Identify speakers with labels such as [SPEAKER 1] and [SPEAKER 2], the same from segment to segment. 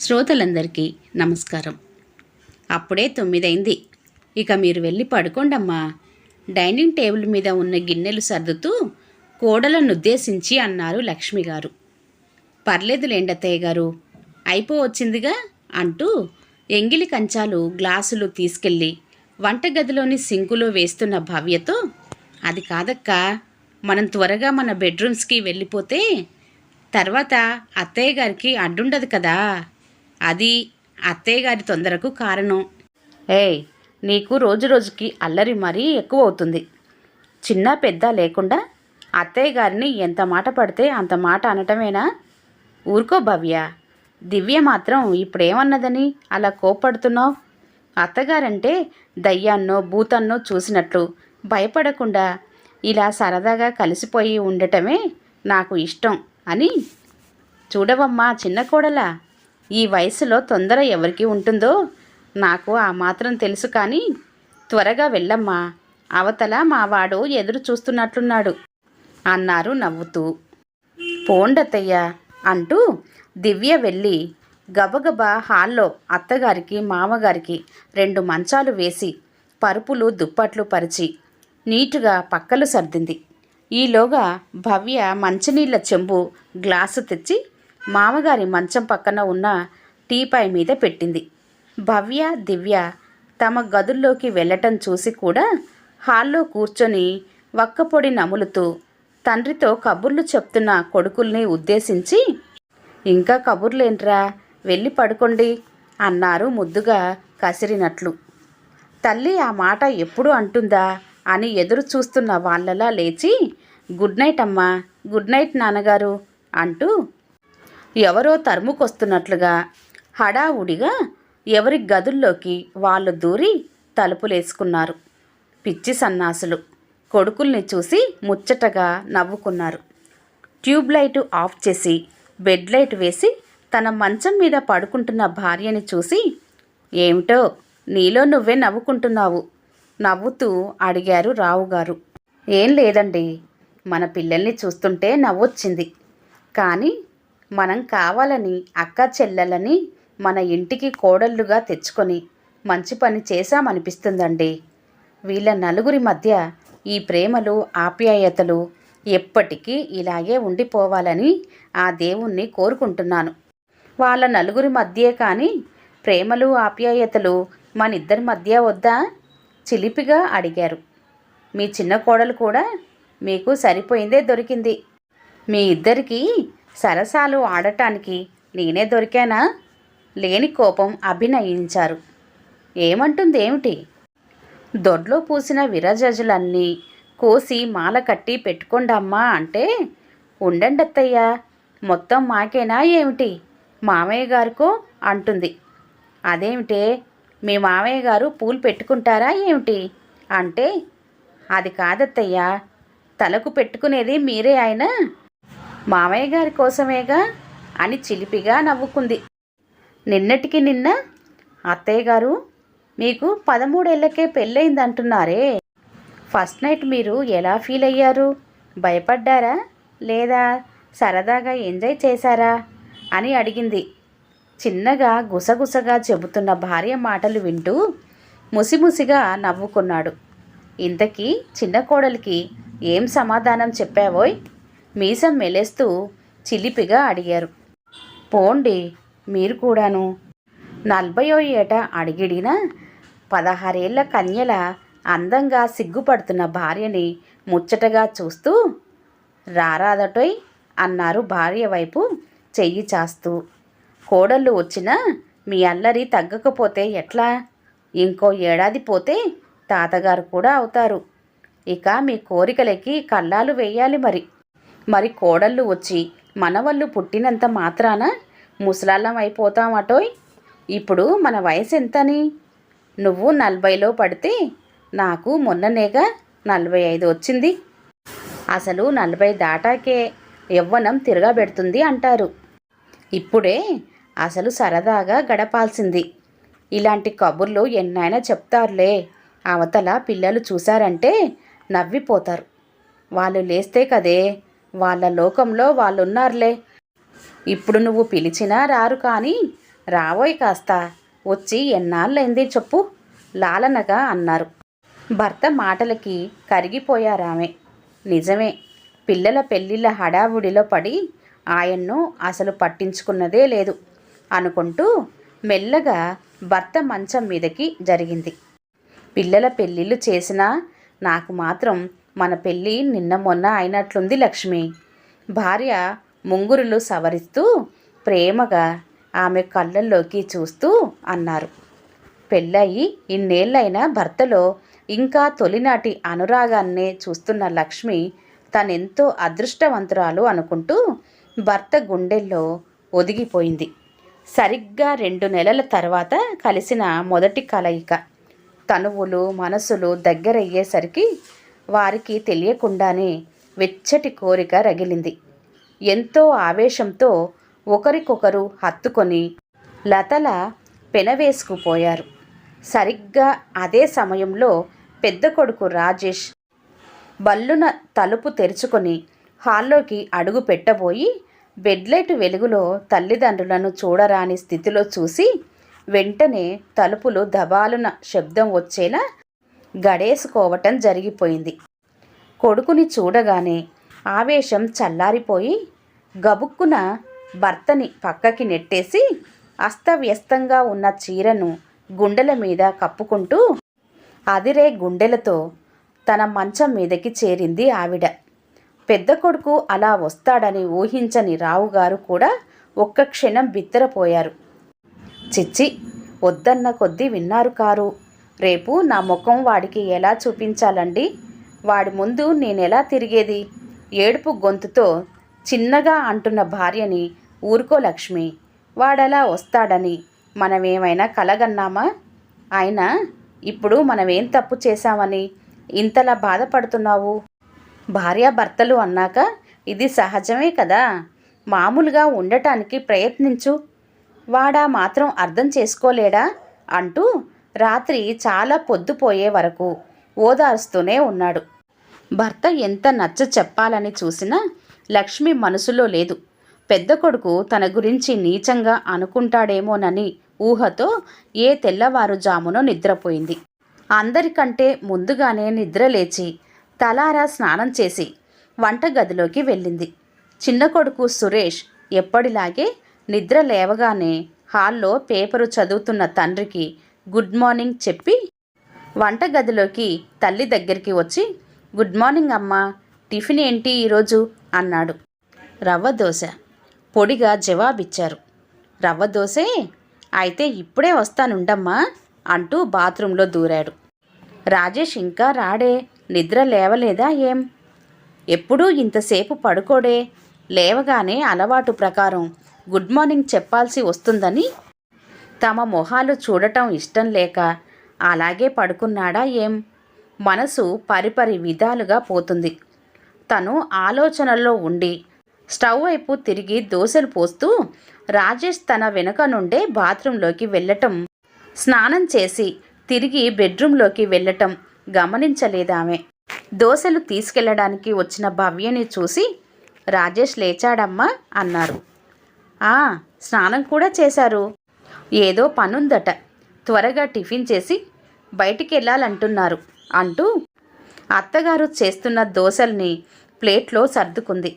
[SPEAKER 1] శ్రోతలందరికీ నమస్కారం. అప్పుడే తొమ్మిదైంది. ఇక మీరు వెళ్ళి పడుకోండమ్మా. డైనింగ్ టేబుల్ మీద ఉన్న గిన్నెలు సర్దుతూ కోడలను ఉద్దేశించి అన్నారు లక్ష్మి గారు పర్లేదు లేండత్తయ్య గారు అయిపోవచ్చిందిగా అంటూ ఎంగిలి కంచాలు గ్లాసులు తీసుకెళ్ళి వంటగదిలోని సింకులో వేస్తున్న భవ్యతో అది కాదక్క మనం త్వరగా మన బెడ్రూమ్స్కి వెళ్ళిపోతే తర్వాత అత్తయ్య గారికి అడ్డుండదు కదా. అది అత్తయ్య గారి తొందరకు కారణం. ఏయ్ నీకు రోజు రోజుకి అల్లరి మరీ ఎక్కువ అవుతుంది చిన్న పెద్ద లేకుండా అత్తయ్య గారిని ఎంత మాట పడితే అంత మాట అనటమేనా? ఊరుకో భవ్య. దివ్య మాత్రం ఇప్పుడేమన్నదని అలా కోపడుతున్నావు అత్తగారంటే దయ్యాన్నో భూతాన్నో చూసినట్లు భయపడకుండా ఇలా సరదాగా కలిసిపోయి ఉండటమే నాకు ఇష్టం అని చూడవమ్మా చిన్న కోడలా. ఈ వయసులో తొందర ఎవరికి ఉంటుందో నాకు ఆ మాత్రం తెలుసు కానీ త్వరగా వెళ్ళమ్మా. అవతల మావాడు ఎదురు చూస్తున్నట్లున్నాడు అన్నారు నవ్వుతూ. పోండతయ్య అంటూ దివ్య వెళ్ళి గబగబా హాల్లో అత్తగారికి మామగారికి రెండు మంచాలు వేసి పరుపులు దుప్పట్లు పరిచి నీటుగా పక్కలు సర్దింది. ఈలోగా భవ్య మంచినీళ్ళ చెంబు గ్లాసు తెచ్చి మామగారి మంచం పక్కన ఉన్న టీపాయ్ మీద పెట్టింది. భవ్య దివ్య తమ గదుల్లోకి వెళ్ళటం చూసి కూడా హాల్లో కూర్చొని వక్కపొడి నములుతూ తండ్రితో కబుర్లు చెప్తున్న కొడుకుల్ని ఉద్దేశించి ఇంకా కబుర్లేంట్రా? వెళ్ళి పడుకోండి అన్నారు ముద్దుగా కసిరినట్లు. తల్లి ఆ మాట ఎప్పుడు అంటుందా? అని ఎదురు చూస్తున్న వాళ్ళలా లేచి గుడ్ నైట్ అమ్మా గుడ్ నైట్ నాన్నగారు అంటూ ఎవరో తరుముకొస్తున్నట్లుగా హడావుడిగా ఎవరి గదుల్లోకి వాళ్ళు దూరి తలుపులేసుకున్నారు. పిచ్చి సన్నాసులు. కొడుకుల్ని చూసి ముచ్చటగా నవ్వుకున్నారు. ట్యూబ్ లైట్ ఆఫ్ చేసి బెడ్ లైట్ వేసి తన మంచం మీద పడుకుంటున్న భార్యని చూసి ఏమిటో నీలో నువ్వే నవ్వుకుంటున్నావు నవ్వుతూ అడిగారు రావుగారు. ఏం లేదండి. మన పిల్లల్ని చూస్తుంటే నవ్వొచ్చింది. కానీ మనం కావాలని అక్క చెల్లెలని మన ఇంటికి కోడళ్ళుగా తెచ్చుకొని మంచి పని చేశామనిపిస్తుందండి. వీళ్ళ నలుగురి మధ్య ఈ ప్రేమలు ఆప్యాయతలు ఎప్పటికీ ఇలాగే ఉండిపోవాలని ఆ దేవుణ్ణి కోరుకుంటున్నాను. వాళ్ళ నలుగురి మధ్యే కానీ ప్రేమలు ఆప్యాయతలు మన ఇద్దరి మధ్య వద్దా? చిలిపిగా అడిగారు. మీ చిన్న కోడలు కూడా మీకు సరిపోయిందే దొరికింది. మీ ఇద్దరికీ సరసాలు ఆడటానికి నేనే దొరికానా? లేని కోపం అభినయించారు. ఏమంటుంది ఏమిటి దొడ్లో పూసిన విరజజులన్నీ కోసి మాల కట్టి పెట్టుకోండమ్మా అంటే ఉండండి మొత్తం మాకేనా ఏమిటి? మామయ్య గారికో అంటుంది. అదేమిటే? మీ మామయ్య గారు పూలు పెట్టుకుంటారా ఏమిటి? అంటే అది కాదత్తయ్యా తలకు పెట్టుకునేది మీరే ఆయన మామయ్య గారి కోసమేగా అని చిలిపిగా నవ్వుకుంది. నిన్నటికి నిన్న అత్తయ్య గారు మీకు పదమూడేళ్ళకే పెళ్ళయిందంటున్నారే. ఫస్ట్ నైట్ మీరు ఎలా ఫీల్ అయ్యారు? భయపడ్డారా? లేదా సరదాగా ఎంజాయ్ చేశారా? అని అడిగింది. చిన్నగా గుసగుసగా చెబుతున్న భార్య మాటలు వింటూ ముసిముసిగా నవ్వుకున్నాడు. ఇంతకీ చిన్న కోడలికి ఏం సమాధానం చెప్పావోయ్? మీసం మెలేస్తూ చిలిపిగా అడిగారు. పోండి మీరు కూడాను. నలభయో ఏట అడిగిడినా పదహారేళ్ళ కన్యల అందంగా సిగ్గుపడుతున్న భార్యని ముచ్చటగా చూస్తూ రారాదటోయ్ అన్నారు భార్య వైపు చెయ్యి చాస్తూ. కోడళ్ళు వచ్చినా మీ అల్లరి తగ్గకపోతే ఎట్లా? ఇంకో ఏడాది పోతే తాతగారు కూడా అవుతారు. ఇక మీ కోరికలకి కళ్ళాలు వేయాలి మరి. మరి కోడళ్ళు వచ్చి మనవళ్ళు పుట్టినంత మాత్రాన? ముసలాళ్ళం అయిపోతామటోయ్. ఇప్పుడు మన వయసు ఎంతని నువ్వు నలభైలో పడితే నాకు మొన్ననేగా నలభై ఐదు వచ్చింది. అసలు నలభై దాటాకే యవ్వనం తిరగబెడుతుంది అంటారు. ఇప్పుడే అసలు సరదాగా గడపాల్సింది. ఇలాంటి కబుర్లు ఎన్నైనా చెప్తారులే. అవతల పిల్లలు చూశారంటే నవ్విపోతారు. వాళ్ళు లేస్తే కదే వాళ్ళ లోకంలో వాళ్ళున్నారులే. ఇప్పుడు నువ్వు పిలిచినా రారు కానీ రావోయ్ కాస్త వచ్చి ఎన్నాళ్ళైంది చెప్పు లాలనగా అన్నారు. భర్త మాటలకి కరిగిపోయారామె. నిజమే పిల్లల పెళ్ళిళ్ళ హడావుడిలో పడి ఆయన్ను అసలు పట్టించుకున్నదే లేదు అనుకుంటూ మెల్లగా భర్త మంచం మీదకి జరిగింది. పిల్లల పెళ్ళిళ్ళు చేసినా నాకు మాత్రం మన పెళ్ళి నిన్న మొన్న అయినట్లుంది లక్ష్మి. భార్య ముంగురులు సవరిస్తూ ప్రేమగా ఆమె కళ్ళల్లోకి చూస్తూ అన్నారు. పెళ్ళయి ఇన్నేళ్ళైనా భర్తలో ఇంకా తొలినాటి అనురాగాన్నే చూస్తున్న లక్ష్మి తనెంతో అదృష్టవంతురాలు అనుకుంటూ భర్త గుండెల్లో ఒదిగిపోయింది. సరిగ్గా రెండు నెలల తర్వాత కలిసిన మొదటి కలయిక. తనువులు మనసులు దగ్గరయ్యేసరికి వారికి తెలియకుండానే వెచ్చటి కోరిక రగిలింది. ఎంతో ఆవేశంతో ఒకరికొకరు హత్తుకొని లతల పెనవేసుకుపోయారు. సరిగ్గా అదే సమయంలో పెద్ద కొడుకు రాజేష్ బల్లున తలుపు తెరుచుకొని హాల్లోకి అడుగు పెట్టబోయి బెడ్లైట్ వెలుగులో తల్లిదండ్రులను చూడరాని స్థితిలో చూసి వెంటనే తలుపులు దబాలున శబ్దం వచ్చేలా గడేసుకోవటం జరిగిపోయింది. కొడుకుని చూడగానే ఆవేశం చల్లారిపోయి గబుక్కున భర్తని పక్కకి నెట్టేసి అస్తవ్యస్తంగా ఉన్న చీరను గుండెల మీద కప్పుకుంటూ అదిరే గుండెలతో తన మంచం మీదకి చేరింది ఆవిడ. పెద్ద కొడుకు అలా వస్తాడని ఊహించని రావుగారు కూడా ఒక్క క్షణం బిత్తరపోయారు. చిచ్చి వద్దన్న కొద్దీ విన్నారు కారు. రేపు నా ముఖం వాడికి ఎలా చూపించాలండి? వాడి ముందు నేనెలా తిరిగేది? ఏడుపు గొంతుతో చిన్నగా అంటున్న భార్యని ఊరుకో లక్ష్మి. వాడలా వస్తాడని మనమేమైనా కలగన్నామా? ఆయన ఇప్పుడు మనమేం తప్పు చేశామని ఇంతలా బాధపడుతున్నావు? భార్యాభర్తలు అన్నాక ఇది సహజమే కదా? మామూలుగా ఉండటానికి ప్రయత్నించు. వాడా మాత్రం అర్థం చేసుకోలేడా? అంటూ రాత్రి చాలా పొద్దుపోయే వరకు ఓదారుస్తూనే ఉన్నాడు. భర్త ఎంత నచ్చ చెప్పాలని చూసినా లక్ష్మి మనసులో లేదు. పెద్ద కొడుకు తన గురించి నీచంగా అనుకుంటాడేమోనని ఊహతో ఏ తెల్లవారుజామునో నిద్రపోయింది. అందరికంటే ముందుగానే నిద్రలేచి తలారా స్నానం చేసి వంటగదిలోకి వెళ్ళింది. చిన్న కొడుకు సురేష్ ఎప్పటిలాగే నిద్ర లేవగానే హాల్లో పేపరు చదువుతున్న తండ్రికి గుడ్ మార్నింగ్ చెప్పి వంటగదిలోకి తల్లి దగ్గరికి వచ్చి గుడ్ మార్నింగ్ అమ్మా టిఫిన్ ఏంటి ఈరోజు? అన్నాడు. రవ్వ దోశ. పొడిగా జవాబిచ్చారు. రవ్వ దోశే? అయితే ఇప్పుడే వస్తానుండమ్మా అంటూ బాత్రూంలో దూరాడు. రాజేష్ ఇంకా రాడే నిద్ర లేవలేదా ఏం? ఎప్పుడూ ఇంతసేపు పడుకోడే లేవగానే అలవాటు ప్రకారం గుడ్ మార్నింగ్ చెప్పాల్సి వస్తుందని తమ మొహాలు చూడటం ఇష్టం లేక అలాగే పడుకున్నాడా ఏం? మనసు పరిపరి విధాలుగా పోతుంది. తను ఆలోచనల్లో ఉండి స్టవ్ వైపు తిరిగి దోశలు పోస్తూ రాజేష్ తన వెనుక నుండే బాత్రూంలోకి వెళ్ళటం స్నానం చేసి తిరిగి బెడ్రూంలోకి వెళ్ళటం గమనించలేదామె. దోశలు తీసుకెళ్ళడానికి వచ్చిన భవ్యని చూసి రాజేష్ లేచాడమ్మా అన్నారు. ఆ స్నానం కూడా చేశారు. ఏదో పనుందట. త్వరగా టిఫిన్ చేసి బయటికి వెళ్ళాలంటున్నారు అంటూ అత్తగారు చేస్తున్న దోశల్ని ప్లేట్లో సర్దుకుంది.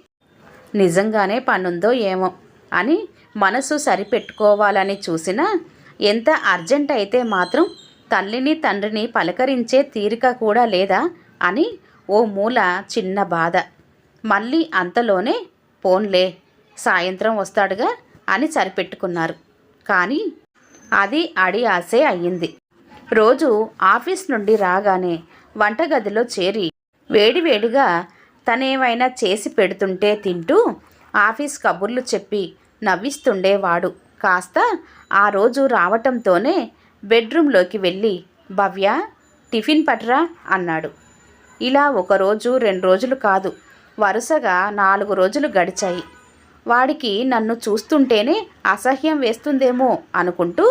[SPEAKER 1] నిజంగానే పనుందో ఏమో అని మనసు సరిపెట్టుకోవాలని చూసినా ఎంత అర్జెంట్ అయితే మాత్రం తల్లిని తండ్రిని పలకరించే తీరిక కూడా లేదా అని ఓ మూల చిన్న బాధ. మళ్ళీ అంతలోనే పోన్లే సాయంత్రం వస్తాడుగా అని సరిపెట్టుకున్నారు. కానీ అది అడి ఆసే అయ్యింది. రోజు ఆఫీస్ నుండి రాగానే వంటగదిలో చేరి వేడివేడిగా తనేమైనా చేసి పెడుతుంటే తింటూ ఆఫీస్ కబుర్లు చెప్పి నవ్విస్తుండేవాడు. కాస్త ఆ రోజు రావటంతోనే బెడ్రూమ్లోకి వెళ్ళి భవ్య టిఫిన్ పట్రా అన్నాడు. ఇలా ఒకరోజు రెండు రోజులు కాదు వరుసగా నాలుగు రోజులు గడిచాయి. వాడికి నన్ను చూస్తుంటేనే అసహ్యం వేస్తుందేమో అనుకుంటూ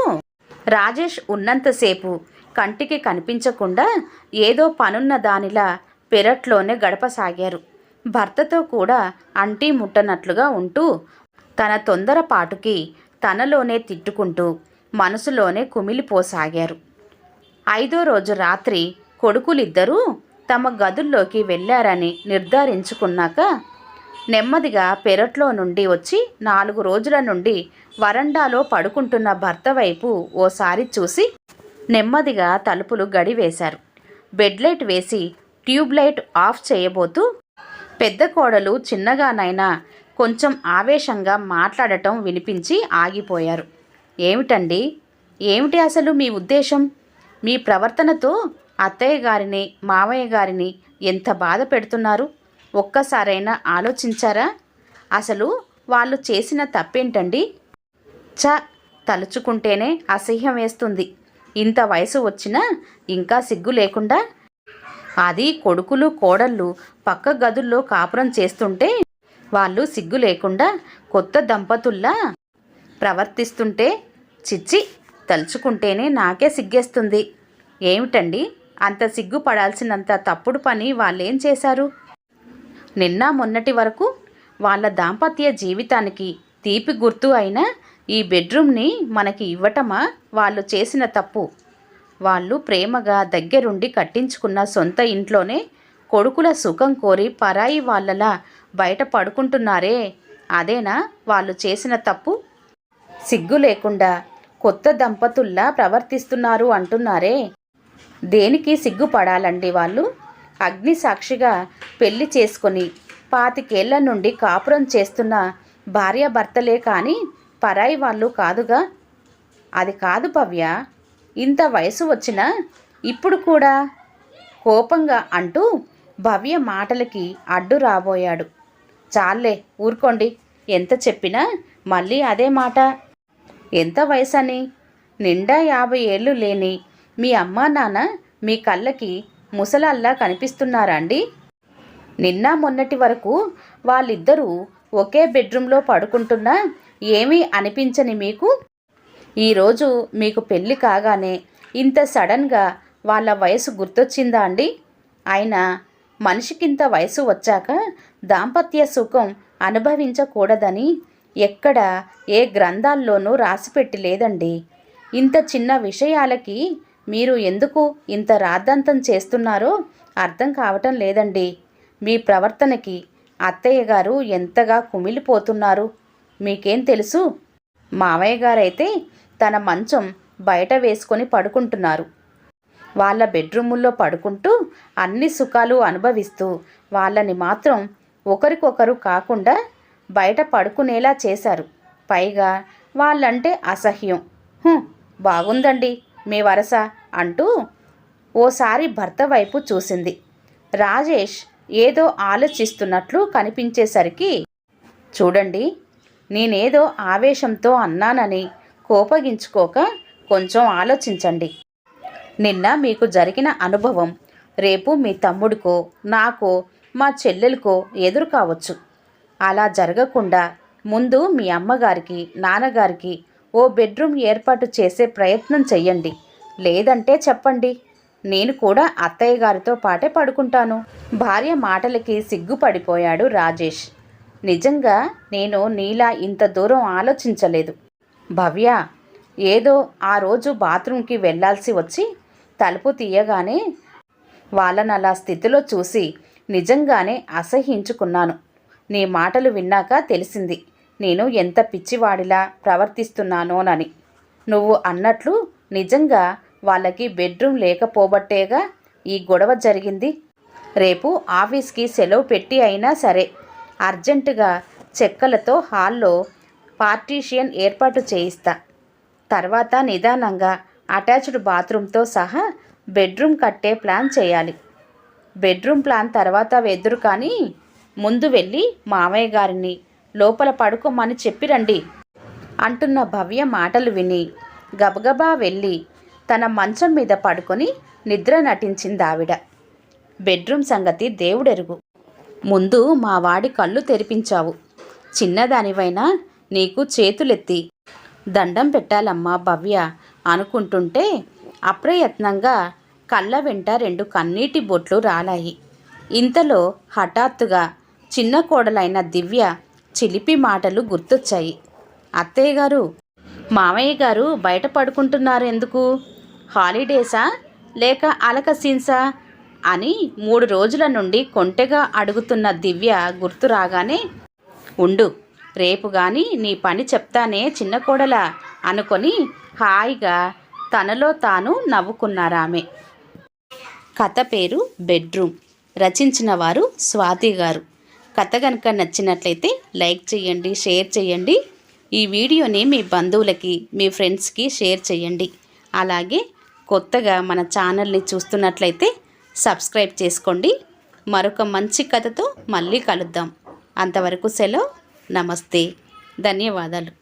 [SPEAKER 1] రాజేష్ ఉన్నంతసేపు కంటికి కనిపించకుండా ఏదో పనున్న దానిలా పెరట్లోనే గడపసాగారు. భర్తతో కూడా అంటీ ముట్టనట్లుగా ఉంటూ తన తొందరపాటుకి తనలోనే తిట్టుకుంటూ మనసులోనే కుమిలిపోసాగారు. ఐదో రోజు రాత్రి కొడుకులిద్దరూ తమ గదుల్లోకి వెళ్ళారని నిర్ధారించుకున్నాక నెమ్మదిగా పెరట్లో నుండి వచ్చి నాలుగు రోజుల నుండి వరండాలో పడుకుంటున్న భర్త వైపు ఓసారి చూసి నెమ్మదిగా తలుపులు గడివేశారు. బెడ్ లైట్ వేసి ట్యూబ్ లైట్ ఆఫ్ చేయబోతూ పెద్ద కోడలు చిన్నగానైనా కొంచెం ఆవేశంగా మాట్లాడటం వినిపించి ఆగిపోయారు. ఏమిటండి? ఏమిటి అసలు మీ ఉద్దేశం? మీ ప్రవర్తనతో అత్తయ్య గారిని మావయ్య గారిని ఎంత బాధ పెడుతున్నారు? ఒక్కసారైనా ఆలోచించారా? అసలు వాళ్ళు చేసిన తప్పేంటండి? చ తలుచుకుంటేనే అసహ్యం వేస్తుంది. ఇంత వయసు వచ్చినా ఇంకా సిగ్గు లేకుండా? అది కొడుకులు కోడళ్ళు పక్క గదుల్లో కాపురం చేస్తుంటే వాళ్ళు సిగ్గు లేకుండా కొత్త దంపతుల్లా ప్రవర్తిస్తుంటే? చిచ్చి తలుచుకుంటేనే నాకే సిగ్గేస్తుంది. ఏమిటండి? అంత సిగ్గుపడాల్సినంత తప్పుడు పని వాళ్ళేం చేశారు? నిన్న మొన్నటి వరకు వాళ్ళ దాంపత్య జీవితానికి తీపి గుర్తు అయిన ఈ బెడ్రూమ్ని మనకి ఇవ్వటమా? వాళ్ళు చేసిన తప్పు. వాళ్ళు ప్రేమగా దగ్గరుండి కట్టించుకున్న సొంత ఇంట్లోనే కొడుకుల సుఖం కోరి పరాయి వాళ్ళలా బయట పడుకుంటున్నారే. అదేనా వాళ్ళు చేసిన తప్పు? సిగ్గు లేకుండా కొత్త దంపతుల్లా ప్రవర్తిస్తున్నారు అంటున్నారే. దేనికి సిగ్గుపడాలండి వాళ్ళు? అగ్ని సాక్షిగా పెళ్ళి చేసుకొని పాతికేళ్ళ నుండి కాపురం చేస్తున్న భార్యాభర్తలే కానీ పరాయి వాళ్ళు కాదుగా? అది కాదు భవ్య ఇంత వయసు వచ్చినా ఇప్పుడు కూడా? కోపంగా అంటూ భవ్య మాటలకి అడ్డు రాబోయాడు. చాలే ఊరుకోండి. ఎంత చెప్పినా మళ్ళీ అదే మాట. ఎంత వయసని? నిండా యాభై ఏళ్ళు లేని మీ అమ్మా నాన్న మీ కళ్ళకి ముసలల్లా కనిపిస్తున్నారా అండి నిన్న మొన్నటి వరకు వాళ్ళిద్దరూ ఒకే బెడ్రూమ్లో పడుకుంటున్నా ఏమీ అనిపించని మీకు? ఈరోజు మీకు పెళ్ళి కాగానే ఇంత సడన్గా వాళ్ళ వయసు గుర్తొచ్చిందా అండి? అయినా మనిషికింత వయసు వచ్చాక దాంపత్య సుఖం అనుభవించకూడదని ఎక్కడ ఏ గ్రంథాల్లోనూ రాసిపెట్టి లేదండి. ఇంత చిన్న విషయాలకి మీరు ఎందుకు ఇంత రాద్ధాంతం చేస్తున్నారో అర్థం కావటం లేదండి. మీ ప్రవర్తనకి అత్తయ్య గారు ఎంతగా కుమిలిపోతున్నారు? మీకేం తెలుసు? మావయ్య గారైతే తన మంచం బయట వేసుకొని పడుకుంటున్నారు. వాళ్ళ బెడ్రూముల్లో పడుకుంటూ అన్ని సుఖాలు అనుభవిస్తూ వాళ్ళని మాత్రం ఒకరికొకరు కాకుండా బయట పడుకునేలా చేశారు. పైగా వాళ్ళంటే అసహ్యం. బాగుందండి మీ వరస. అంటూ ఓసారి భర్త వైపు చూసింది. రాజేష్ ఏదో ఆలోచిస్తున్నట్లు కనిపించేసరికి చూడండి నేనేదో ఆవేశంతో అన్నానని కోపగించుకోక కొంచెం ఆలోచించండి. నిన్న మీకు జరిగిన అనుభవం రేపు మీ తమ్ముడికో నాకో మా చెల్లెలకో ఎదురు కావచ్చు. అలా జరగకుండా ముందు మీ అమ్మగారికి నాన్నగారికి ఓ బెడ్రూమ్ ఏర్పాటు చేసే ప్రయత్నం చెయ్యండి. లేదంటే చెప్పండి. నేను కూడా అత్తయ్య గారితో పాటే పడుకుంటాను. భార్య మాటలకి సిగ్గుపడిపోయాడు రాజేష్. నిజంగా నేను నీలా ఇంత దూరం ఆలోచించలేదు. భవ్య ఏదో ఆ రోజు బాత్రూంకి వెళ్ళాల్సి వచ్చి తలుపు తీయగానే వాళ్ళని అలా స్థితిలో చూసి నిజంగానే అసహించుకున్నాను నీ మాటలు విన్నాక తెలిసింది. నేను ఎంత పిచ్చివాడిలా ప్రవర్తిస్తున్నానోనని. నువ్వు అన్నట్లు నిజంగా వాళ్ళకి బెడ్రూమ్ లేకపోబట్టేగా ఈ గొడవ జరిగింది. రేపు ఆఫీస్కి సెలవు పెట్టి అయినా సరే అర్జెంటుగా చెక్కలతో హాల్లో పార్టీషియన్ ఏర్పాటు చేయిస్తా. తర్వాత నిదానంగా అటాచ్డ్ బాత్రూమ్తో సహా బెడ్రూమ్ కట్టే ప్లాన్ చేయాలి. బెడ్రూమ్ ప్లాన్ తర్వాత వెదురు కానీ ముందు వెళ్ళి మామయ్య గారిని లోపల పడుకోమని చెప్పిరండి. అంటున్న భవ్య మాటలు విని గబగబా వెళ్ళి తన మంచం మీద పడుకొని నిద్ర నటించింది ఆవిడ. బెడ్రూమ్ సంగతి దేవుడెరుగు. ముందు మా వాడి కళ్ళు తెరిపించావు. చిన్నదానివైనా నీకు చేతులెత్తి దండం పెట్టాలమ్మా భవ్య అనుకుంటుంటే అప్రయత్నంగా కళ్ళ వెంట రెండు కన్నీటి బొట్లు రాలాయి. ఇంతలో హఠాత్తుగా చిన్న కోడలైన దివ్య చిలిపి మాటలు గుర్తొచ్చాయి. అత్తయ్య గారు మామయ్య గారు బయట పడుకుంటున్నారు ఎందుకు? హాలిడేసా? లేక అలక సీన్సా? అని మూడు రోజుల నుండి కొంటెగా అడుగుతున్న దివ్య గుర్తు రాగానే ఉండు రేపు గాని నీ పని చెప్తానే చిన్న కోడల అనుకొని హాయిగా తనలో తాను నవ్వుకున్నారామె. కథ పేరు బెడ్రూమ్. రచించిన వారు స్వాతి గారు. కథ కనుక నచ్చినట్లయితే లైక్ చేయండి షేర్ చేయండి. ఈ వీడియోని మీ బంధువులకి మీ ఫ్రెండ్స్కి షేర్ చేయండి. అలాగే కొత్తగా మన ఛానల్ని చూస్తున్నట్లయితే సబ్స్క్రైబ్ చేసుకోండి. మరొక మంచి కథతో మళ్ళీ కలుద్దాం. అంతవరకు సెలవు. నమస్తే. ధన్యవాదాలు.